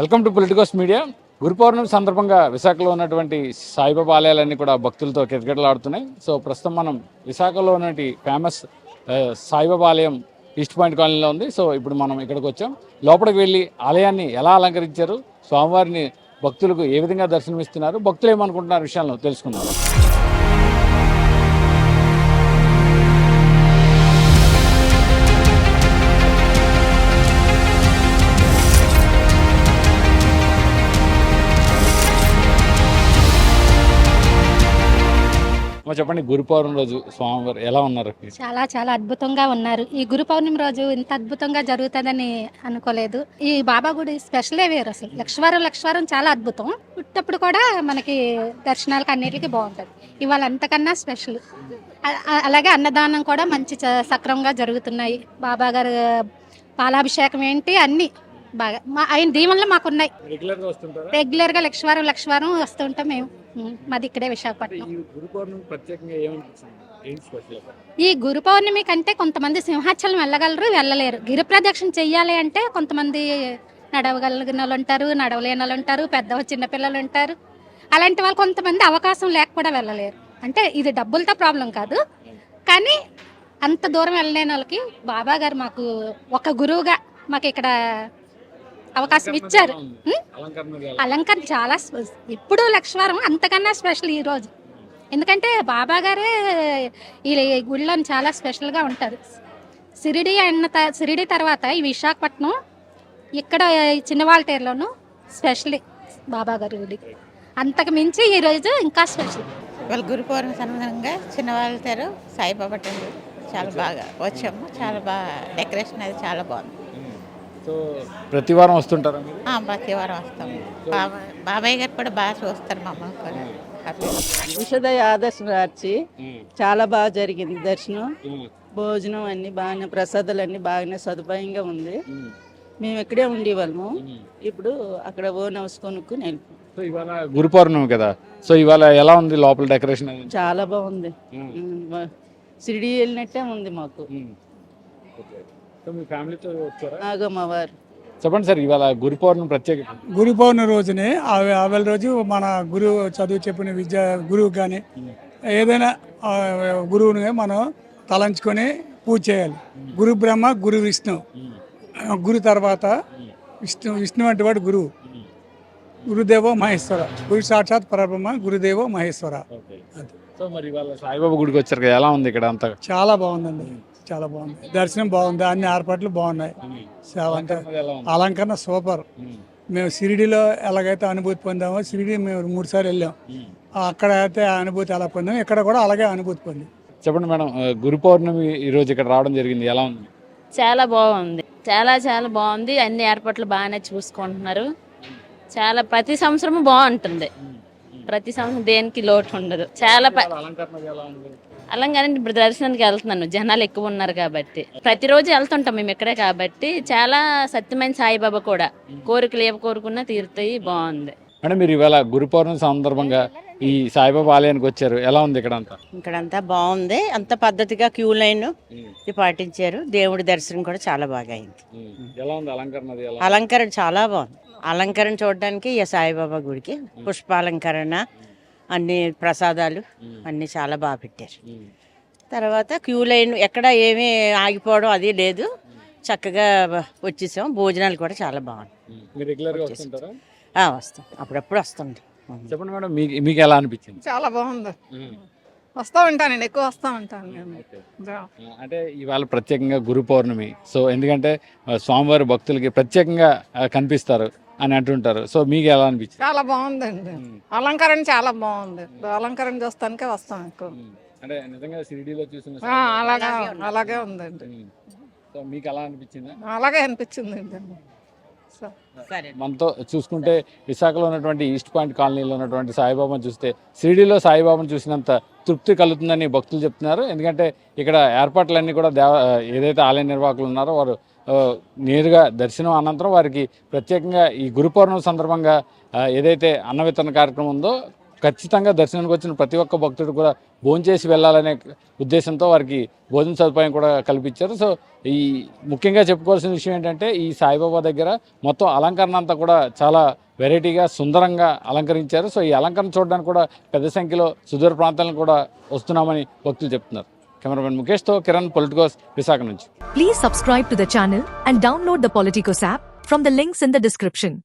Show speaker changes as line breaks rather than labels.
Welcome to Politicos media. Guru Purnima సందర్భంగా విశాఖలో ఉన్నటువంటి సాయిబాబా ఆలయాలన్నీ కూడా భక్తులతో కిటకిటలాడుతున్నాయి. సో ప్రస్తుతం మనం విశాఖలో ఉన్నటువంటి ఫేమస్ సాయిబాబా ఆలయం ఈస్ట్ పాయింట్ కాలనీలో ఉంది. సో ఇప్పుడు మనం ఇక్కడికి వచ్చాం. లోపలికి వెళ్ళి ఆలయాన్ని ఎలా అలంకరించారు? స్వామివారిని భక్తులకు ఏ విధంగా దర్శనమిస్తున్నారు? భక్తులు ఏమనుకుంటున్నారు విషయాలను తెలుసుకుందాం. అమ్మ చెప్పండి గురు పౌర్ణమి రోజు స్వామివారు ఎలా ఉన్నారు?
చాలా చాలా అద్భుతంగా ఉన్నారు. ఈ గురు పౌర్ణమి రోజు ఇంత అద్భుతంగా జరుగుతుందని అనుకోలేదు. ఈ బాబా గుడి స్పెషలే వేరు అసలు. లక్షవారం లక్షవారం చాలా అద్భుతం. పుట్టప్పుడు కూడా మనకి దర్శనాలకు అన్నిటికీ బాగుంటుంది. ఇవాళ అంతకన్నా స్పెషల్ అలాగే అన్నదానం కూడా మంచి చ- సక్రమంగా జరుగుతున్నాయి. బాబా గారు పాలాభిషేకం ఏంటి అన్ని బాగా. మా ఆయన దీవెనలు మాకున్నాయి.
రెగ్యులర్గా వస్తుంటారా?
రెగ్యులర్గా లక్షవారం లక్షవారం వస్తుంటాం మేము. మాది ఇక్కడే విశాఖపట్నం.
ఈ గురు పౌర్ణమి ప్రత్యేకంగా ఏమనిపిస్తుంది? ఏంటి స్పెషల్
ఈ గురు పౌర్ణమి కంటే కొంతమంది సింహాచలం వెళ్ళగలరు వెళ్ళలేరు. గిరి ప్రదక్షిణ చెయ్యాలి అంటే కొంతమంది నడవగలిగిన వాళ్ళు ఉంటారు నడవలేని వాళ్ళు ఉంటారు పెద్ద చిన్నపిల్లలు ఉంటారు అలాంటి వాళ్ళు కొంతమంది అవకాశం లేక కూడా వెళ్ళలేరు. అంటే ఇది డబ్బులతో ప్రాబ్లం కాదు. కానీ అంత దూరం వెళ్ళలేని వాళ్ళకి బాబా గారు మాకు ఒక గురువుగా మాకు ఇక్కడ అవకాశం ఇచ్చారు?
అలంకరణ
చాలా ఇప్పుడు లక్షవారం అంతకన్నా స్పెషల్ ఈ రోజు. ఎందుకంటే బాబా గారే ఈ గుడిలో చాలా స్పెషల్గా ఉంటారు. సిరిడి అన్న త- సిరిడి తర్వాత ఈ విశాఖపట్నం ఇక్కడ చిన్నవాళ్ళటేరులోను స్పెషల్ బాబా గారి గుడి. అంతకు మించి ఈ రోజు ఇంకా స్పెషల్.
వాళ్ళ గురు పౌర్ణమి సందర్భంగా చిన్నవాళ్ళతారు సాయిబాబా టెంపుల్. చాలా బాగా వచ్చాము. చాలా బాగా డెకరేషన్ అది చాలా బాగుంది.
సో ప్రతి వారం వస్తుంటారా మీరు?
ఆ, ప్రతి వారం వస్తాము. బాబాయ్ బాబాయ్ గారు కూడా బాగా చూస్తారు మమ్మల్ని కూడా.
ఉషోదయ ఆదర్శ వచ్చి చాలా బాగా జరిగింది దర్శనం. భోజనం అన్ని బాగానే ప్రసాదాలు అన్ని బాగానే సదుపాయంగా ఉంది. మేము. ఇక్కడే ఉండేవాళ్ళము. ఇప్పుడు అక్కడ ఓన్ హౌస్ కొనుక్కుని వెళ్ళిపోయాం
సో ఇవాళ గురు పౌర్ణమి కదా. సో ఇవాళ ఎలా ఉంది లోపల డెకరేషన్ అది
చాలా బాగుంది. ఉమ్, షిరిడి వెళ్ళినట్టే ఉంది మాకు.
మీ ఫ్యామిలీతో వచ్చారా? చెప్పండి సార్ ఇవాళ గురు పౌర్ణమి ప్రత్యేకత
గురు పౌర్ణమి రోజునే ఆ ఆవేళ రోజు మన గురువు చదువు చెప్పిన విద్య గురువు కానీ ఏదైనా ఆ, గురువుని మనం తలంచుకొని పూజ చేయాలి. గురు బ్రహ్మ గురు విష్ణు. ఆ, గురు తర్వాత విష్ణు విష్ణు అంటే వాడు గురువు. గురుదేవో మహేశ్వర. గురు సాక్షాత్ పరబ్రహ్మ గురుదేవో మహేశ్వర.
సో మరి ఇవాళ సాయిబాబా గుడికి వచ్చారు కదా ఎలా ఉంది ఇక్కడ అంతా?
చాలా బాగుందండి. చాలా బాగుంది. దర్శనం బాగుంది. అన్ని ఏర్పాట్లు బాగున్నాయి. సేవ అంటే అలంకరణ సూపర్. మేము షిరిడిలో ఎలాగైతే అనుభూతి పొందామో షిరిడి మేము మూడు సార్లు వెళ్ళాం. అక్కడ అయితే అనుభూతి ఎలా పొందాం ఇక్కడ కూడా అలాగే అనుభూతి పొందాం.
చెప్పండి మేడం గురు పౌర్ణమి ఈ రోజు ఇక్కడ రావడం జరిగింది. ఎలా ఉంది?
చాలా బాగుంది. చాలా చాలా బాగుంది. అన్ని ఏర్పాట్లు బాగానే చూసుకుంటున్నారు. చాలా ప్రతి సంవత్సరం బాగుంటుంది. ప్రతి సంవత్సరం దేనికి లోటు ఉండదు. చాలా ప-
అలంకరణ
ఇప్పుడు దర్శనానికి వెళ్తున్నాను. జనాలు ఎక్కువ ఉన్నారు కాబట్టి. ప్రతిరోజు వెళ్తుంటాం మేము ఇక్కడే కాబట్టి. చాలా సత్యమైన సాయిబాబా కూడా. కోరికలు ఏవి కోరుకున్నా తీరుతాయి బాగుంది.
మేడం మీరు ఇవాళ గురు పౌర్ణమి సందర్భంగా ఈ సాయిబాబా ఆలయానికి వచ్చారు. ఎలా ఉంది ఇక్కడ అంతా
ఇక్కడంతా బాగుంది. అంత పద్ధతిగా క్యూ లైన్ పాటించారు. దేవుడి దర్శనం కూడా చాలా బాగా అయింది.
ఎలా ఉంది అలంకరణ అది? ఎలా
అలంకరణ చాలా బాగుంది. అలంకరణ చూడడానికి ఈ సాయిబాబా గుడికి పుష్పాలంకరణ అన్ని ప్రసాదాలు అన్ని చాలా బాగా పెట్టారు. తర్వాత క్యూ లైన్ ఎక్కడ ఏమీ ఆగిపోవడం అది లేదు. చక్కగా వచ్చేసాం. భోజనాలు కూడా చాలా బాగున్నాయి.
మీరు రెగ్యులర్గా వస్తుంటారా?
ఆ, వస్తాం. అప్పుడప్పుడు వస్తుంది
చెప్పండి మేడం మీకు మీకు ఎలా అనిపించింది?
చాలా బాగుంది. వస్తూ ఉంటానండి ఎక్కువ వస్తూ ఉంటాను నేను.
అంటే ఇవాళ ప్రత్యేకంగా గురు పౌర్ణమి. సో ఎందుకంటే స్వామివారి భక్తులకి ప్రత్యేకంగా కనిపిస్తారు అని అంటుంటారు. సో మీకు ఎలా అనిపించింది?
చాలా బాగుందండి. అలంకరణ చాలా బాగుంది. అలంకరణ చూస్తానికే వస్తాం ఎక్కువ.
అంటే నిజంగా షిరిడీలో చూసిన
ఆ, అలాగే అలాగే ఉందండి.
సో మీకు ఎలా అనిపించింది?
అలాగే అనిపించింది
సరే
మనతో చూసుకుంటే విశాఖలో ఉన్నటువంటి ఈస్ట్ పాయింట్ కాలనీలో ఉన్నటువంటి సాయిబాబాను చూస్తే షిరిడీలో సాయిబాబాను చూసినంత తృప్తి కలుగుతుందని భక్తులు చెప్తున్నారు. ఎందుకంటే ఇక్కడ ఏర్పాట్లన్నీ కూడా దేవ ఏదైతే ఆలయ నిర్వాహకులు ఉన్నారో వారు నేరుగా దర్శనం అనంతరం వారికి ప్రత్యేకంగా ఈ గురు పౌర్ణమి సందర్భంగా ఏదైతే అన్న వితరణ కార్యక్రమం ఉందో ఖచ్చితంగా దర్శనానికి వచ్చిన ప్రతి ఒక్క భక్తుడు కూడా భోంచేసి వెళ్ళాలనే ఉద్దేశంతో వారికి భోజన సదుపాయం కూడా కల్పించారు. సో ఈ ముఖ్యంగా చెప్పుకోవాల్సిన విషయం ఏంటంటే ఈ సాయిబాబా దగ్గర మొత్తం అలంకరణ అంతా కూడా చాలా వెరైటీగా సుందరంగా అలంకరించారు. సో ఈ అలంకరణ చూడడానికి కూడా పెద్ద సంఖ్యలో సుదూర ప్రాంతాలను కూడా వస్తున్నామని భక్తులు చెప్తున్నారు. కెమెరామెన్ ముఖేష్తో కిరణ్ పొలిటికోస్ విశాఖ నుంచి.
Please subscribe to the channel and download the Politicos app from the links in the description